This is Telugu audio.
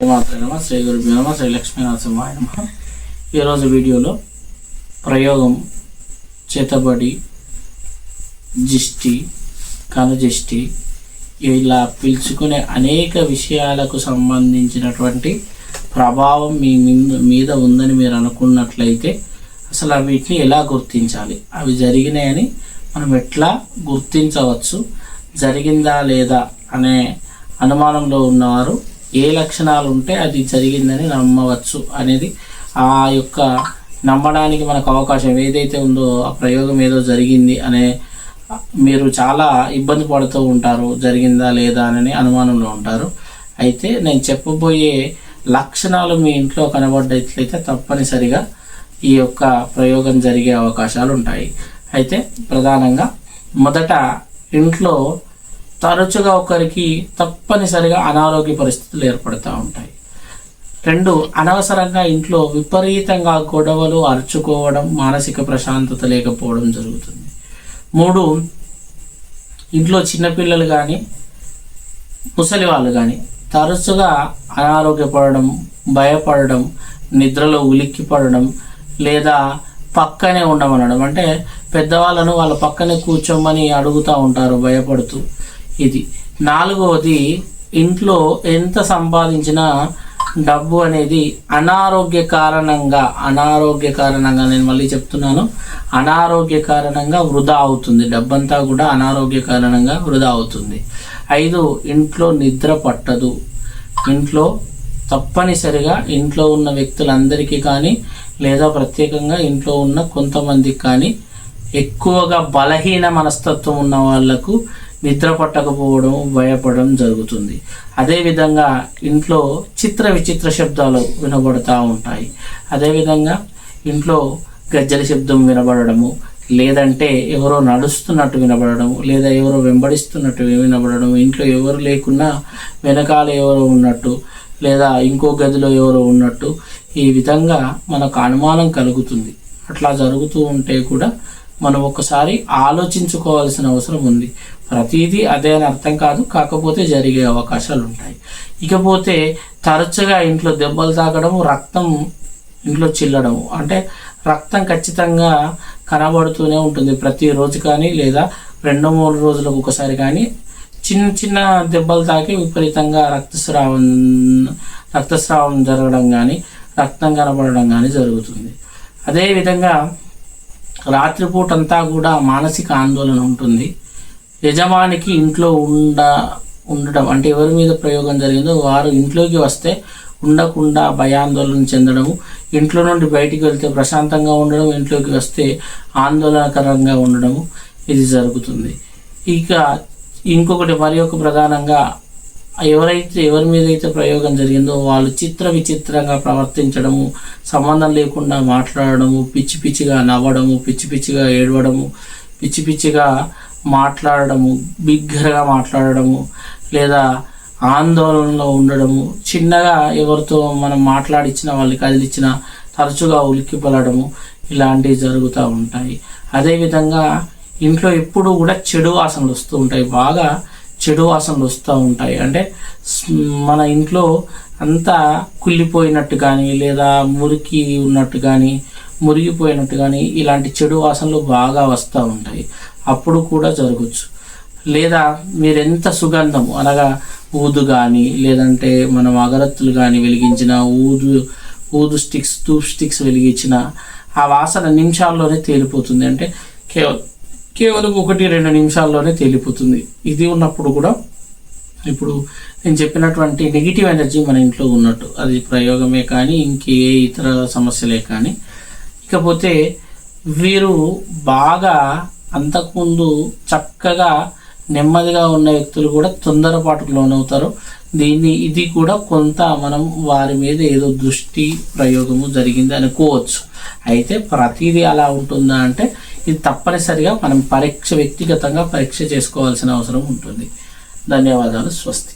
మాత్రమే శ్రీ గురుభ్యో నమ శ్రీ లక్ష్మీ నమ. ఈరోజు వీడియోలో ప్రయోగం చేతబడి జిష్టి కనుజిష్టి ఇలా పిలుచుకునే అనేక విషయాలకు సంబంధించినటువంటి ప్రభావం మీ మీద ఉందని మీరు అనుకున్నట్లయితే అసలు వీటిని ఎలా గుర్తించాలి? అవి జరిగినాయని మనం ఎట్లా గుర్తించవచ్చు? జరిగిందా లేదా అనే అనుమానంలో ఉన్నవారు ఏ లక్షణాలు ఉంటే అది జరిగిందని నమ్మవచ్చు అనేది ఆ యొక్క నమ్మడానికి మనకు అవకాశం ఏదైతే ఉందో ఆ ప్రయోగం ఏదో జరిగింది అనే మీరు చాలా ఇబ్బంది పడుతూ ఉంటారు జరిగిందా లేదా అని అనుమానంలో ఉంటారు. అయితే నేను చెప్పబోయే లక్షణాలు మీ ఇంట్లో కనబడ్డట్లయితే తప్పనిసరిగా ఈ యొక్క ప్రయోగం జరిగే అవకాశాలు ఉంటాయి అయితే ప్రధానంగా మొదట ఇంట్లో తరచుగా ఒకరికి తప్పనిసరిగా అనారోగ్య పరిస్థితులు ఏర్పడుతూ ఉంటాయి. రెండు అనవసరంగా ఇంట్లో విపరీతంగా గొడవలు అరుచుకోవడం మానసిక ప్రశాంతత లేకపోవడం జరుగుతుంది. మూడు ఇంట్లో చిన్నపిల్లలు కానీ ముసలి వాళ్ళు కానీ తరచుగా అనారోగ్యపడడం భయపడడం నిద్రలో ఉలిక్కి పడడం లేదా పక్కనే ఉండమనడం. అంటే పెద్దవాళ్ళను వాళ్ళ పక్కనే కూర్చోమని అడుగుతూ ఉంటారు భయపడుతూ. ఇది. నాలుగవది ఇంట్లో ఎంత సంపాదించినా డబ్బు అనేది అనారోగ్య కారణంగా అనారోగ్య కారణంగా నేను మళ్ళీ చెప్తున్నాను అనారోగ్య కారణంగా వృధా అవుతుంది. డబ్బంతా కూడా అనారోగ్య కారణంగా వృధా అవుతుంది. ఐదు ఇంట్లో నిద్ర పట్టదు. ఇంట్లో తప్పనిసరిగా ఇంట్లో ఉన్న వ్యక్తులందరికీ కానీ లేదా ప్రత్యేకంగా ఇంట్లో ఉన్న కొంతమందికి కానీ ఎక్కువగా బలహీన మనస్తత్వం ఉన్న వాళ్ళకు నిద్ర పట్టకపోవడం భయపడడం జరుగుతుంది. అదేవిధంగా ఇంట్లో చిత్ర విచిత్ర శబ్దాలు వినబడుతూ ఉంటాయి. అదేవిధంగా ఇంట్లో గజ్జల శబ్దం వినబడము లేదంటే ఎవరో నడుస్తున్నట్టు వినబడడం లేదా ఎవరో వెంబడిస్తున్నట్టు వినబడడం ఇంట్లో ఎవరు లేకున్నా వెనకాల ఎవరో ఉన్నట్టు లేదా ఇంకో గదిలో ఎవరో ఉన్నట్టు ఈ విధంగా మనకు అనుమానం కలుగుతుంది. అట్లా జరుగుతూ ఉంటే కూడా మనం ఒకసారి ఆలోచించుకోవాల్సిన అవసరం ఉంది. ప్రతిదీ అదే అని అర్థం కాదు కాకపోతే జరిగే అవకాశాలు ఉంటాయి ఇకపోతే తరచుగా ఇంట్లో దెబ్బలు తాగడం రక్తం ఇంట్లో చిల్లడము అంటే రక్తం ఖచ్చితంగా కనబడుతూనే ఉంటుంది. ప్రతిరోజు కానీ లేదా రెండు మూడు రోజులకు ఒకసారి కానీ చిన్న చిన్న దెబ్బలు తాకి విపరీతంగా రక్తస్రావం రక్తస్రావం జరగడం కానీ రక్తం కనబడడం కానీ జరుగుతుంది. అదేవిధంగా రాత్రిపూట అంతా కూడా మానసిక ఆందోళన ఉంటుంది. యజమానికి ఇంట్లో ఉండ ఉండడం అంటే ఎవరి మీద ప్రయోగం జరిగిందో వారు ఇంట్లోకి వస్తే ఉండకుండా భయాందోళన చెందడము ఇంట్లో నుండి బయటికి వెళ్తే ప్రశాంతంగా ఉండడం ఇంట్లోకి వస్తే ఆందోళనకరంగా ఉండడము ఇది జరుగుతుంది. ఇక ఇంకొకటి మరి ఒక ప్రధానంగా ఎవరైతే ఎవరి మీద అయితే ప్రయోగం జరిగిందో వాళ్ళు చిత్ర విచిత్రంగా ప్రవర్తించడము సంబంధం లేకుండా మాట్లాడడము పిచ్చి పిచ్చిగా నవ్వడము పిచ్చి పిచ్చిగా ఏడవడము పిచ్చి పిచ్చిగా మాట్లాడడము బిగ్గరగా మాట్లాడడము లేదా ఆందోళనలో ఉండడము చిన్నగా ఎవరితో మనం మాట్లాడించిన వాళ్ళకి కదిలిచ్చిన తరచుగా ఉలిక్కిపడము ఇలాంటివి జరుగుతూ ఉంటాయి. అదేవిధంగా ఇంట్లో ఎప్పుడు కూడా చెడు వాసనలు వస్తూ ఉంటాయి. బాగా చెడు వాసనలు వస్తూ ఉంటాయి. అంటే మన ఇంట్లో అంతా కుళ్ళిపోయినట్టు కానీ లేదా మురికి ఉన్నట్టు కానీ మురిగిపోయినట్టు కానీ ఇలాంటి చెడు వాసనలు బాగా వస్తూ ఉంటాయి. అప్పుడు కూడా జరగచ్చు. లేదా మీరు ఎంత సుగంధం అనగా ఊదు కానీ లేదంటే మనం అగరత్తులు కానీ వెలిగించిన ఊదు ఊదు స్టిక్స్ తూప్ స్టిక్స్ వెలిగించిన ఆ వాసన నిమిషాల్లోనే తేలిపోతుంది. అంటే కేవలం కేవలం ఒకటి రెండు నిమిషాల్లోనే తేలిపోతుంది. ఇది ఉన్నప్పుడు కూడా ఇప్పుడు నేను చెప్పినటువంటి నెగిటివ్ ఎనర్జీ మన ఇంట్లో ఉన్నట్టు. అది ప్రయోగమే కానీ ఇంకే ఇతర సమస్యలే కానీ. ఇకపోతే వీరు బాగా అంతకుముందు చక్కగా నెమ్మదిగా ఉన్న వ్యక్తులు కూడా తొందరపాటుకు లోనవుతారు. దీన్ని ఇది కూడా కొంత మనం వారి మీద ఏదో దృష్టి ప్రయోగము జరిగింది అనుకోవచ్చు. అయితే ప్రతిదీ అలా ఉంటుందా అంటే ఇది తప్పనిసరిగా మనం పరీక్ష వ్యక్తిగతంగా పరీక్ష చేసుకోవాల్సిన అవసరం ఉంటుంది. ధన్యవాదాలు. స్వస్తి.